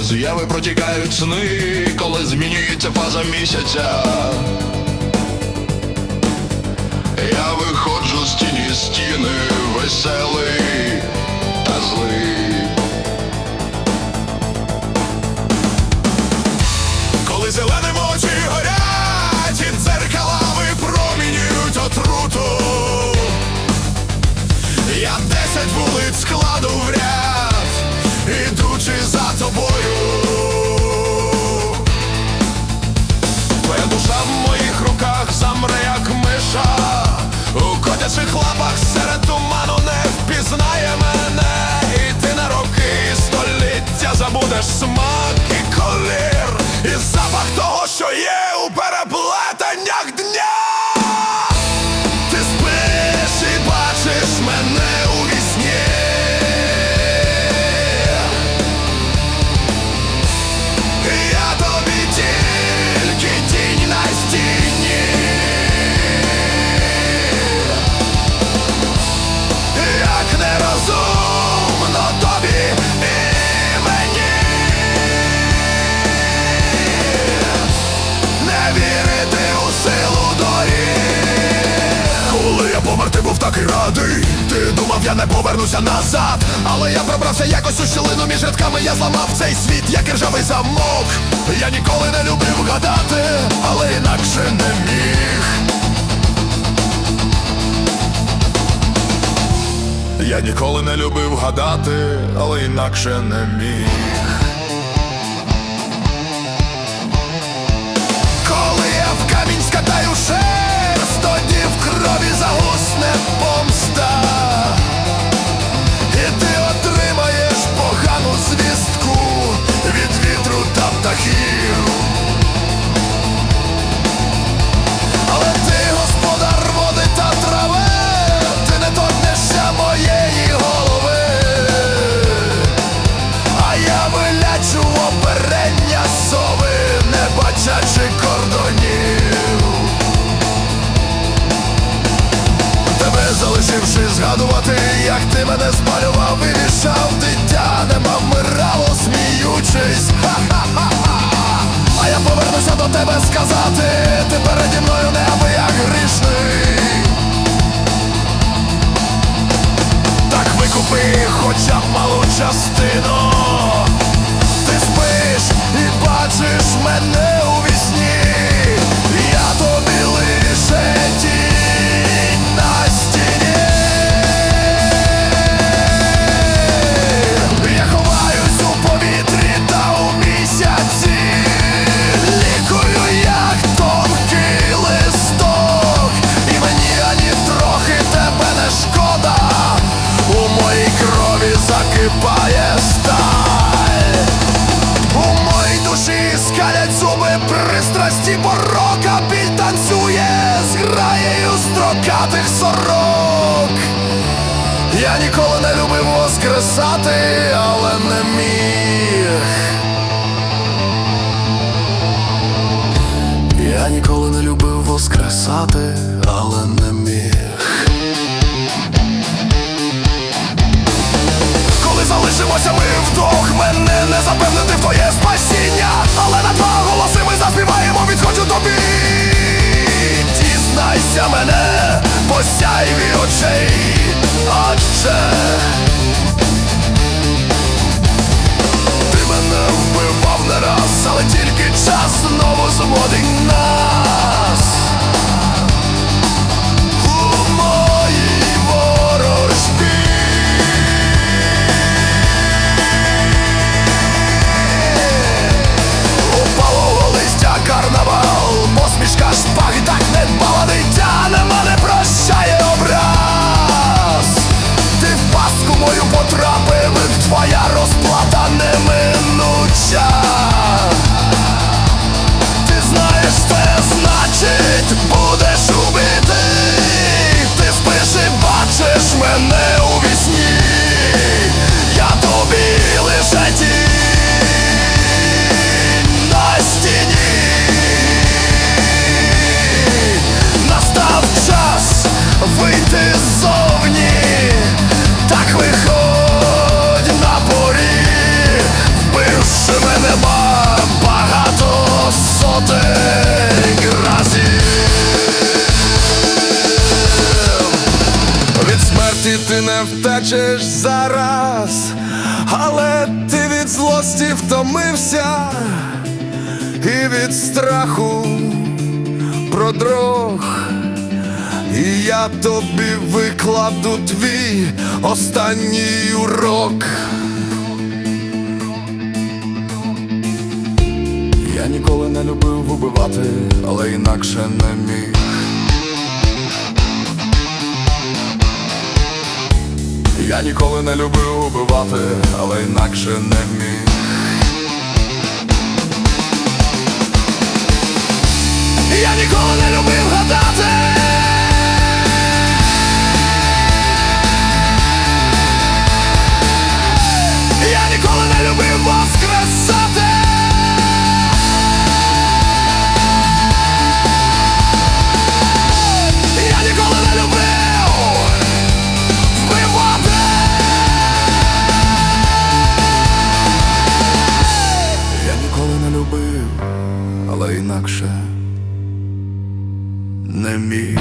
З'яви протікають сни, коли змінюється фаза місяця. Я виходжу з тіні стіни, веселий та злий. Коли зеленим очі горять, і дзеркала випромінюють отруту. Я десять вулиць складу в ряд, ідучи за тобою. Ти я не повернуся назад. Але я пробрався якось у щілину між рядками. Я зламав цей світ, як іржавий замок. Я ніколи не любив гадати, але інакше не міг. Я ніколи не любив гадати, але інакше не міг Тебе згадувати, як ти мене спалював і вішав дитя, нема вмирало, сміючись. Ха-ха-ха-ха. А я повернуся до тебе сказати, ти воскресати, але не міг. Я ніколи не любив воскресати, але не міг. Коли залишимося ми вдвох, мене не запевнити в твоє спасіння, але на два голоси ми заспіваємо, відходжу тобі. Дізнайся мене, посяйві очей, адже але тільки час знову зводить нас. Втечеш зараз, але ти від злості втомився і від страху продрог. І я тобі викладу твій останній урок. Я ніколи не любив убивати, але інакше не міг. Я ніколи не любив убивати, але інакше не міг. Я ніколи не любив гадати. Ніколи не любив, але інакше не міг.